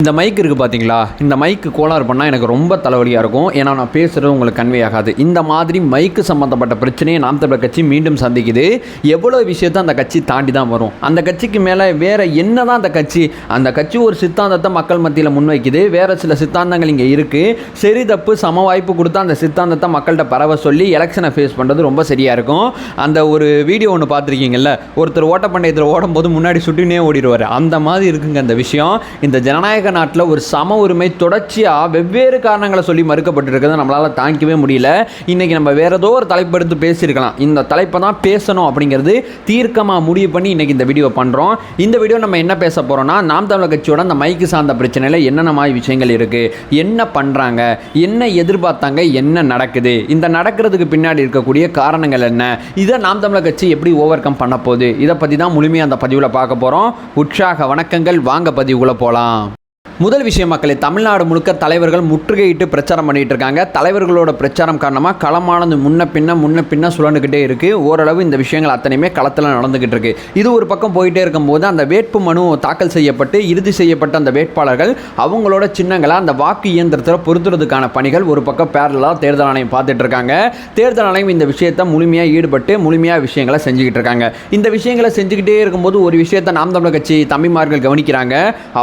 இந்த மைக் இருக்குது பார்த்தீங்களா இந்த மைக்கு கோளாறு பண்ணால் எனக்கு ரொம்ப தலைவலியாக இருக்கும். ஏன்னா நான் பேசுகிறது உங்களுக்கு கன்வே ஆகாது. இந்த மாதிரி மைக்கு சம்மந்தப்பட்ட பிரச்சனையை நாம் தமிழர் கட்சி மீண்டும் சந்திக்குது. எவ்வளோ விஷயத்தை அந்த கட்சி தாண்டி தான் வரும். அந்த கட்சிக்கு மேலே வேறு என்ன தான் அந்த கட்சி அந்த கட்சி ஒரு சித்தாந்தத்தை மக்கள் மத்தியில் முன்வைக்குது. வேறு சில சித்தாந்தங்கள் இங்கே இருக்குது சரி தப்பு சம வாய்ப்பு கொடுத்து அந்த சித்தாந்தத்தை மக்கள்கிட்ட பரவ சொல்லி எலெக்ஷனை ஃபேஸ் பண்ணுறது ரொம்ப சரியாக இருக்கும். அந்த ஒரு வீடியோ ஒன்று பார்த்துருக்கீங்கல்ல? ஒருத்தர் ஓட்டப்பந்தயத்தில் ஓடும்போது முன்னாடி சுட்டினே ஓடிடுவார். அந்த மாதிரி இருக்குங்க அந்த விஷயம். இந்த ஜனநாயக நாட்டில் ஒரு சம உரிமை தொடர்ச்சியாக வெவ்வேறு காரணங்களை சொல்லி மறுக்கப்பட்டிருக்கிறத நம்மளால் தாங்கிக்கவே முடியல. இன்றைக்கி நம்ம வேறு ஏதோ ஒரு தலைப்பு எடுத்து பேசியிருக்கலாம். இந்த தலைப்பை தான் பேசணும் அப்படிங்கிறது தீர்க்கமாக முடிவு பண்ணி இன்றைக்கி இந்த வீடியோ பண்ணுறோம் இந்த வீடியோ நம்ம என்ன பேச போகிறோம்னா நாம் தமிழர் கட்சியோட அந்த மைக்கு சார்ந்த பிரச்சனையில் என்னென்ன மாதிரி விஷயங்கள் இருக்குது என்ன பண்ணுறாங்க என்ன எதிர்பார்த்தாங்க என்ன நடக்குது இந்த நடக்கிறதுக்கு பின்னாடி இருக்கக்கூடிய காரணங்கள் என்ன இதை நாம் தமிழர் கட்சி எப்படி ஓவர் கம் பண்ண போகுது இதை பற்றி தான் முழுமையாக அந்த பதிவில் பார்க்க போகிறோம் உற்சாக வணக்கங்கள் வாங்க பதிவுக்குள்ளே போகலாம் முதல் விஷயம் மக்களே தமிழ்நாடு முழுக்க தலைவர்கள் முற்றுகையிட்டு பிரச்சாரம் பண்ணிட்டு இருக்காங்க. தலைவர்களோட பிரச்சாரம் காரணமாக களமானது முன்ன பின்ன முன்ன பின்ன சுழண்டுக்கிட்டே இருக்கு. ஓரளவு இந்த விஷயங்கள் அத்தனையுமே களத்தில் நடந்துகிட்டு இருக்கு. இது ஒரு பக்கம் போயிட்டே இருக்கும்போது அந்த வேட்பு மனு தாக்கல் செய்யப்பட்டு இறுதி செய்யப்பட்ட அந்த வேட்பாளர்கள் அவங்களோட சின்னங்களை அந்த வாக்கு இயந்திரத்தில் பொருத்துறதுக்கான பணிகள் ஒரு பக்கம் பேரலாக தேர்தல் ஆணையம் பார்த்துட்டு இருக்காங்க. தேர்தல் ஆணையம் இந்த விஷயத்தை முழுமையாக ஈடுபட்டு முழுமையாக விஷயங்களை செஞ்சுக்கிட்டு இருக்காங்க. இந்த விஷயங்களை செஞ்சுக்கிட்டே இருக்கும்போது ஒரு விஷயத்தை நாம் தமிழர் கட்சி தம்பிமார்கள் கவனிக்கிறாங்க.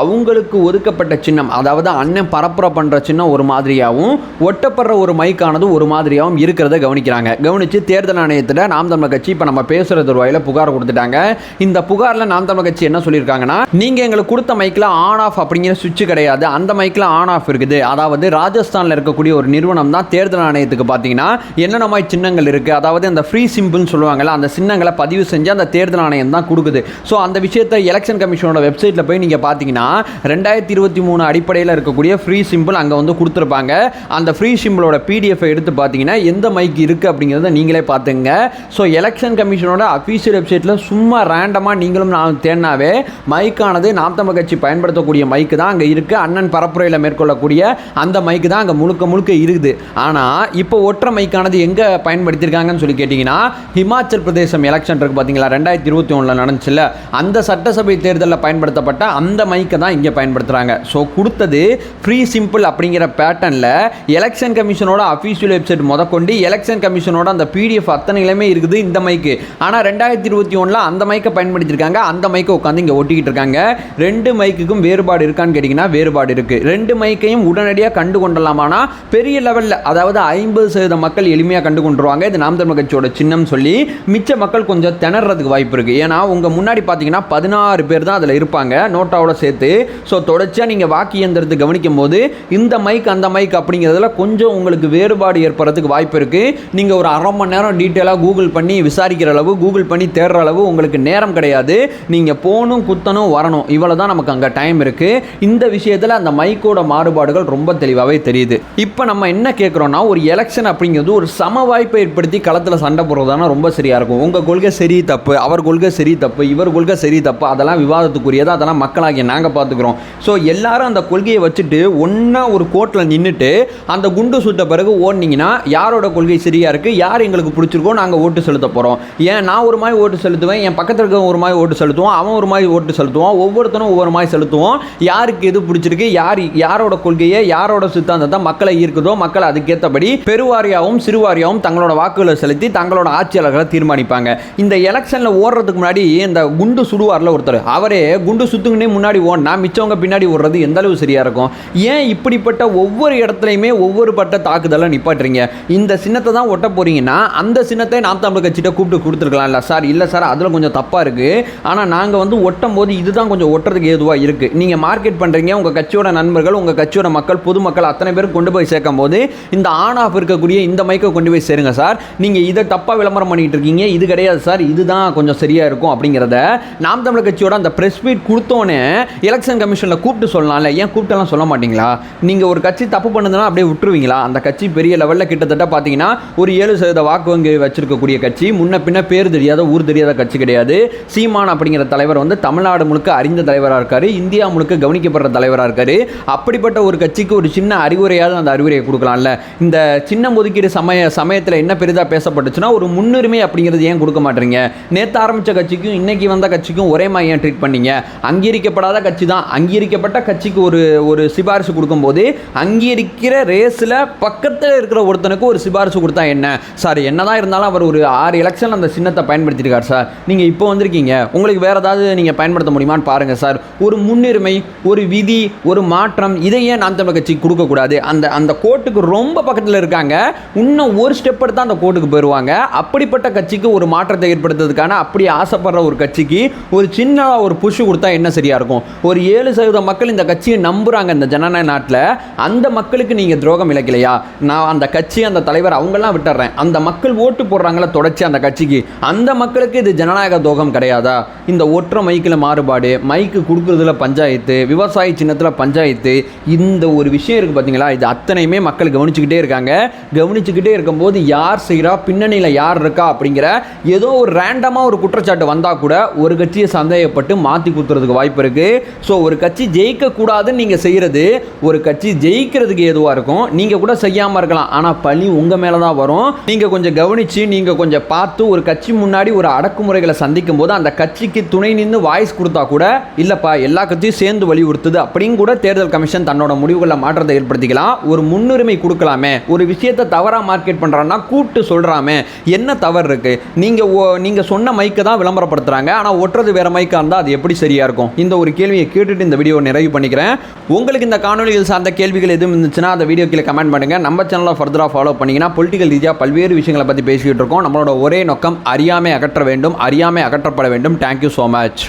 அவங்களுக்கு ஒதுக்கப்பட்ட சின்னம் அதாவது அண்ணன் பரப்புரை பண்ணுற சின்னம் ஒரு மாதிரியாகவும் ஒட்டப்படுற ஒரு மைக்கானது ஒரு மாதிரியாகவும் இருக்கிறத கவனிக்கிறாங்க. கவனித்து தேர்தல் ஆணையத்தில் நாம் தமிழ் கட்சி இப்போ நம்ம பேசுகிறது ரூபாயில் புகார் கொடுத்துட்டாங்க. இந்த புகாரில் நாம் தமிழ் கட்சி என்ன சொல்லியிருக்காங்கன்னா நீங்கள் எங்களுக்கு கொடுத்த மைக்கில் ஆன் ஆஃப் அப்படிங்கிற சுவிட்ச் கிடையாது. அந்த மைக்கில் ஆன் ஆஃப் இருக்குது. அதாவது ராஜஸ்தானில் இருக்கக்கூடிய ஒரு நிறுவனம் தான் தேர்தல் ஆணையத்துக்கு பார்த்தீங்கன்னா என்னென்ன மாதிரி சின்னங்கள் இருக்குது அதாவது அந்த ஃப்ரீ சிம்பிள்னு சொல்லுவாங்கல்ல அந்த சின்னங்களை பதிவு செஞ்சு அந்த தேர்தல் ஆணையம் தான் கொடுக்குது. ஸோ அந்த விஷயத்தை எலெக்ஷன் கமிஷனோட வெப்சைட்டில் போய் நீங்கள் பார்த்தீங்கன்னா ரெண்டாயிரத்தி இருபத்தி மூணு அடிப்படையில் இருக்கக்கூடிய ஃப்ரீ சிம்பிள் அங்கே வந்து கொடுத்துருப்பாங்க. அந்த ஃப்ரீ சிம்பிளோட பிடிஎஃப் எடுத்து பார்த்தீங்கன்னா எந்த மைக் இருக்குது அப்படிங்கிறத நீங்களே பார்த்துங்க ஸோ எலெக்ஷன் கமிஷனோட அஃபீஷியல் வெப்சைட்டில் சும்மா ரேண்டமாக நீங்களும் நான் தேடினாவே மைக்கானது நாம் தமிழ் கட்சி பயன்படுத்தக்கூடிய மைக்கு தான் அங்கே இருக்குது அண்ணன் பரப்புரையில் மேற்கொள்ளக்கூடிய அந்த மைக்கு தான் அங்கே முழுக்க முழுக்க இருக்குது. ஆனால் இப்போ ஒற்றை மைக்கானது எங்கே பயன்படுத்தியிருக்காங்கன்னு சொல்லி கேட்டிங்கன்னா ஹிமாச்சல் பிரதேசம் எலெக்ஷன் இருக்குது பார்த்தீங்களா? ரெண்டாயிரத்தி இருபத்தி ஒன்றில் நடந்துச்சுல்ல. அந்த சட்டசபை தேர்தலில் பயன்படுத்தப்பட்ட அந்த மைக்கை தான் இங்கே பயன்படுத்துகிறாங்க ஸோ கொடுத்தது ஃப்ரீ சிம்பிள் அப்படிங்கிற பேட்டர்னில் எலெக்ஷன் கமிஷனோட அஃபீஷியல் வெப்சைட் முதற்கொண்டு எலெக்ஷன் கமிஷனோட அந்த பிடிஎஃப் அத்தனைகளுமே இருக்குது இந்த மைக்கு ஆனால் ரெண்டாயிரத்தி இருபத்தி ஒன்றில் அந்த மைக்கை பயன்படுத்தியிருக்காங்க அந்த மைக்கை உட்காந்து இங்கே ஒட்டிக்கிட்டு இருக்காங்க. ரெண்டு மைக்குக்கும் வேறுபாடு இருக்கான்னு கேட்டிங்கன்னா வேறுபாடு இருக்குது ரெண்டு மைக்கையும் உடனடியாக கண்டு கொண்டலாமானா பெரிய லெவலில் அதாவது ஐம்பது சதவீத மக்கள் எளிமையாக கண்டு கொண்டுருவாங்க. இது நாம் தமிழ் கட்சியோட சின்னம் சொல்லி மிச்ச மக்கள் கொஞ்சம் திணறதுக்கு வாய்ப்பு இருக்குது ஏன்னா உங்கள் முன்னாடி பார்த்தீங்கன்னா பதினாறு பேர் தான் அதில் இருப்பாங்க. நோட்டாவோட சேர்த்து. ஸோ தொடர்ச்சியாக நீங்கள் வாக்கு இயந்திரத்தை கவனிக்கும் போது இந்த மைக் அந்த மைக் அப்படிங்கிறதுல கொஞ்சம் உங்களுக்கு வேறுபாடு ஏற்படுறதுக்கு வாய்ப்பு இருக்குது நீங்கள் ஒரு அரை மணி நேரம் டீட்டெயிலாக கூகுள் பண்ணி விசாரிக்கிற அளவு கூகுள் பண்ணி தேடுற அளவு உங்களுக்கு நேரம் கிடையாது. நீங்கள் போகணும் குத்தணும் வரணும். இவ்வளோ தான் நமக்கு அங்கே டைம் இருக்குது இந்த விஷயத்தில் அந்த மைக்கோட மாறுபாடுகள் ரொம்ப தெளிவாகவே தெரியுது. இப்போ நம்ம என்ன கேட்குறோன்னா ஒரு எலெக்ஷன் அப்படிங்கிறது ஒரு சம வாய்ப்பை ஏற்படுத்தி களத்தில் சண்டை போடுறதுனா ரொம்ப சரியாக இருக்கும். உங்கள் கொள்கை சரி தப்பு. அவர் கொள்கை சரி தப்பு. இவர் கொள்கை சரி தப்பு. அதெல்லாம் விவாதத்துக்குரியது? அதெல்லாம் மக்களாகிய நாங்கள் பார்த்துக்குறோம். ஸோ எல்லாரும் அந்த கொள்கையை வச்சுட்டு ஒன்றா ஒரு கோர்ட்டில் நின்றுட்டு அந்த குண்டு சுட்ட பிறகு ஓடினீங்கன்னா யாரோட கொள்கை சரியாக இருக்குது யார் எங்களுக்கு பிடிச்சிருக்கோ நாங்கள் ஓட்டு செலுத்த போகிறோம் ஏன் நான் ஒரு மாதிரி ஓட்டு செலுத்துவேன் என் பக்கத்தில் இருக்க ஒரு மாதிரி ஓட்டு செலுத்துவோம் அவன் ஒரு மாதிரி ஓட்டு செலுத்துவான் ஒவ்வொருத்தனும் ஒவ்வொரு மாதிரி செலுத்துவோம். யாருக்கு எது பிடிச்சிருக்கு யார் யாரோட கொள்கையை யாரோட சித்தாந்தத்தை மக்களை ஈர்க்குதோ மக்கள் அதுக்கேற்றபடி பெருவாரியாகவும் சிறுவாரியாகவும் தங்களோட வாக்குகளை செலுத்தி தங்களோட ஆட்சியாளர்களை தீர்மானிப்பாங்க. இந்த எலெக்ஷனில் ஓடுறதுக்கு முன்னாடி இந்த குண்டு சுடுவாரில் ஒருத்தர் அவரே குண்டு சுத்துங்கன்னே முன்னாடி ஓடினா மிச்சவங்க பின்னாடி ஓடுறது எந்த அளவு சரியா இருக்கும்? ஏன் இப்படிப்பட்ட ஒவ்வொரு இடத்துலையுமே ஒவ்வொரு பட்ட தாக்குதலை நிப்பாட்டுறீங்க? இந்த சின்னத்தை தான் ஒட்ட போறீங்கன்னா அந்த சின்னத்தை நாம் தமிழ் கட்சிகிட்ட கூப்பிட்டு கொடுத்துருக்கலாம்ல சார் இல்லை சார் அதில் கொஞ்சம் தப்பாக இருக்குது ஆனால் நாங்கள் வந்து ஒட்டும் போது இதுதான் கொஞ்சம் ஒட்டுறதுக்கு ஏதுவாக இருக்குது நீங்கள் மார்க்கெட் பண்ணுறீங்க உங்கள் கட்சியோட நண்பர்கள் உங்கள் கட்சியோட மக்கள் பொதுமக்கள் அத்தனை பேரும் கொண்டு போய் சேர்க்கும் போது இந்த ஆன் ஆஃப் இருக்கக்கூடிய இந்த மைக்கை கொண்டு போய் சேருங்க சார். நீங்கள் இதை தப்பாக விளம்பரம் பண்ணிட்டு இருக்கீங்க. இது கிடையாது சார். இதுதான் கொஞ்சம் சரியாக இருக்கும் அப்படிங்கிறத நாம் தமிழர் கட்சியோட அந்த ப்ரெஸ் மீட் கொடுத்தோன்னே எலெக்ஷன் கமிஷனில் கூப்பிட்டு சொல்லலாம்ல. ஏன் கூப்பிட்டெல்லாம் சொல்ல மாட்டீங்களா? நீங்கள் ஒரு கட்சி தப்பு பண்ணுதுன்னா அப்படியே விட்டுருவீங்களா? அந்த கட்சி பெரிய லெவலில் கிட்டத்தட்ட பார்த்தீங்கன்னா ஒரு ஏழு சதவீத வாக்கு வங்கி வச்சிருக்கக்கூடிய கட்சி முன்ன பின்ன பேர் தெரியாத ஊர் தெரியாத கட்சி கிடையாது. சீமான் அப்படிங்கிற தலைவர் வந்து தமிழ்நாடு முழுக்க அறிந்த தலைவராக இருக்கார் இந்தியா முழுக்க கவனிக்கப்படுற தலைவராக இருக்கார். அப்படிப்பட்ட ஒரு கட்சிக்கு ஒரு சின்ன அறிவுரையாவது அந்த அறிவுரையை கொடுக்கலாம்ல. இந்த சின்ன ஒதுக்கீடு சமய சமயத்தில் என்ன பெரிதாக பேசப்பட்டுச்சுன்னா ஒரு முன்னுரிமை அப்படிங்கிறது ஏன் கொடுக்க மாட்டீங்க? நேற்று ஆரம்பித்த கட்சிக்கும் இன்னைக்கு வந்த கட்சிக்கும் ஒரே மாதிரி ஏன் ட்ரீட் பண்ணீங்க? அங்கீகரிக்கப்படாத கட்சி தான் அங்கீகரிக்கப்பட்ட கட்சிக்கு ஒரு ஒரு சிபாரிசு கொடுக்கும்போது அங்கே இருக்கிற ரேஸில் பக்கத்தில் இருக்கிற ஒருத்தனுக்கு ஒரு சிபாரிசு கொடுத்தா என்ன? சார் என்னதான் இருந்தாலும் அவர் ஒரு ஆறு எலெக்ஷன் அந்த சின்னத்தை பயன்படுத்தியிருக்கார் சார். நீங்கள் இப்போ வந்திருக்கீங்க. உங்களுக்கு வேறு ஏதாவது நீங்கள் பயன்படுத்த முடியுமான்னு பாருங்கள் சார். ஒரு முன்னுரிமை ஒரு விதி ஒரு மாற்றம் இதை ஏன் நாம் தமிழ் கட்சி கொடுக்கக்கூடாது. அந்த அந்த கோர்ட்டுக்கு ரொம்ப பக்கத்தில் இருக்காங்க. இன்னும் ஒரு ஸ்டெப் எடுத்து அந்த கோர்ட்டுக்கு போயிடுவாங்க அப்படிப்பட்ட கட்சிக்கு ஒரு மாற்றத்தை ஏற்படுத்துறதுக்கான அப்படி ஆசைப்படுற ஒரு கட்சிக்கு ஒரு சின்னதாக ஒரு புஷ் கொடுத்தா என்ன சரியாக இருக்கும்? ஒரு ஏழு சதவீத மக்கள் இந்த கட்சியை நம்புகிறாங்க இந்த ஜனநாயக நாட்டில் அந்த மக்களுக்கு நீங்கள் துரோகம் இழைக்கலையா? நான் அந்த கட்சி அந்த தலைவர் அவங்கெல்லாம் விட்டுறேன். அந்த மக்கள் ஓட்டு போடுறாங்களா தொடர்ச்சி அந்த கட்சிக்கு? அந்த மக்களுக்கு இது ஜனநாயக துரோகம் கிடையாதா? இந்த ஒற்றை மைக்கில் மாறுபாடு மைக்கு கொடுக்குறதுல பஞ்சாயத்து விவசாய சின்னத்தில் பஞ்சாயத்து இந்த ஒரு விஷயம் இருக்குது பார்த்தீங்களா இது அத்தனையுமே மக்கள் கவனிச்சுக்கிட்டே இருக்காங்க. கவனிச்சுக்கிட்டே இருக்கும்போது யார் செய்கிறா பின்னணியில் யார் இருக்கா அப்படிங்கிற ஏதோ ஒரு ரேண்டமாக ஒரு குற்றச்சாட்டு வந்தால் கூட ஒரு கட்சியை சந்தேகப்பட்டு மாற்றி குத்துறதுக்கு வாய்ப்பு இருக்குது ஸோ ஒரு கட்சி இருக்கக்கூடாதுன்னு நீங்கள் செய்கிறது ஒரு கட்சி ஜெயிக்கிறதுக்கு எதுவாக இருக்கும். நீங்கள் கூட செய்யாமல் இருக்கலாம். ஆனால் பழி உங்கள் மேலே தான் வரும். நீங்கள் கொஞ்சம் கவனித்து நீங்கள் கொஞ்சம் பார்த்து ஒரு கட்சி முன்னாடி ஒரு அடக்குமுறைகளை சந்திக்கும் போது அந்த கட்சிக்கு துணை நின்று வாய்ஸ் கொடுத்தா கூட இல்லைப்பா எல்லா கட்சியும் சேர்ந்து வலியுறுத்துது அப்படின்னு கூட தேர்தல் கமிஷன் தன்னோட முடிவுகளில் மாற்றத்தை ஏற்படுத்திக்கலாம். ஒரு முன்னுரிமை கொடுக்கலாமே. ஒரு விஷயத்தை தவறாக மார்க்கெட் பண்ணுறான்னா கூப்பிட்டு சொல்கிறாமே என்ன தவறு இருக்குது நீங்கள் நீங்கள் சொன்ன மைக்கை தான் விளம்பரப்படுத்துகிறாங்க ஆனால் ஒட்டுறது வேறு மைக்காக இருந்தால் அது எப்படி சரியாக இருக்கும்? இந்த ஒரு கேள்வியை கேட்டுட்டு இந்த வீடியோ நிறைவு பண்ணிக்கிறேன். உங்களுக்கு இந்த காணொலிகள் சார்ந்த கேள்விகள் எதுவும் இருந்துச்சுன்னா அந்த வீடியோ கீழே கமெண்ட் பண்ணுங்கள் நம்ம சேனலை ஃபர்தராக ஃபாலோ பண்ணிங்கன்னா பொலிட்டிக்கல் ரீதியாக பல்வேறு விஷயங்களை பற்றி பேசிக்கிட்டு இருக்கோம். நம்மளோட ஒரே நோக்கம் அறியாமை அகற்ற வேண்டும். அறியாமை அகற்றப்பட வேண்டும். Thank you so much